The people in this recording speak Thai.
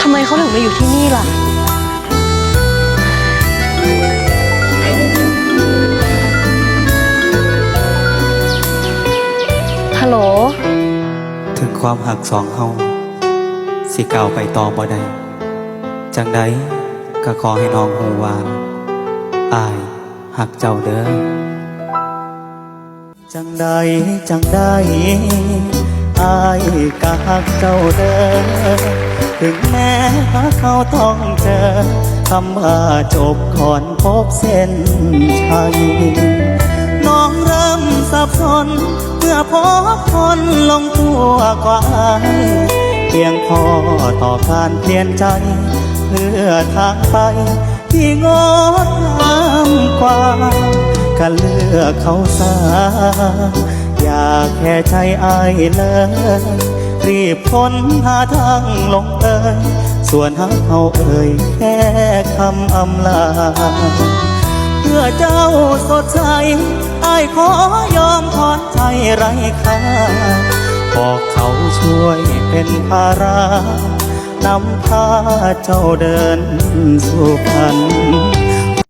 ทำไมเขาถึงมาอยู่ที่นี่ล่ะ ฮัลโหล ถึงความหักสองเฮาสิเก่าวไปต่อบ่ได้จังใดก็ขอให้น้องฮูว่าอายหักเจ้าเด้อจังใดจังใด อายก็หักเจ้าเด้อถึงแม้ว่าเขาต้องเจอคำว่าจบก่อนพบเส้นชัยน้องเริ่มสับสนเมื่อพบคนลงตัวกว่าเพียงพอต่อการเปลี่ยนใจ เพื่อทางไปที่งดงามกว่าก็เลือกเขาซาากแค่ใจอายเลย รีบค้นหาทางลงเอ่ยส่วนหาเขาเอ่ยแค่คำอำลา เพื่อเจ้าสดใสอ้ายขอยอมถอนใจไร้ค่าบอกเขาช่วยเป็นภาระนำพาเจ้าเดินสู่พัน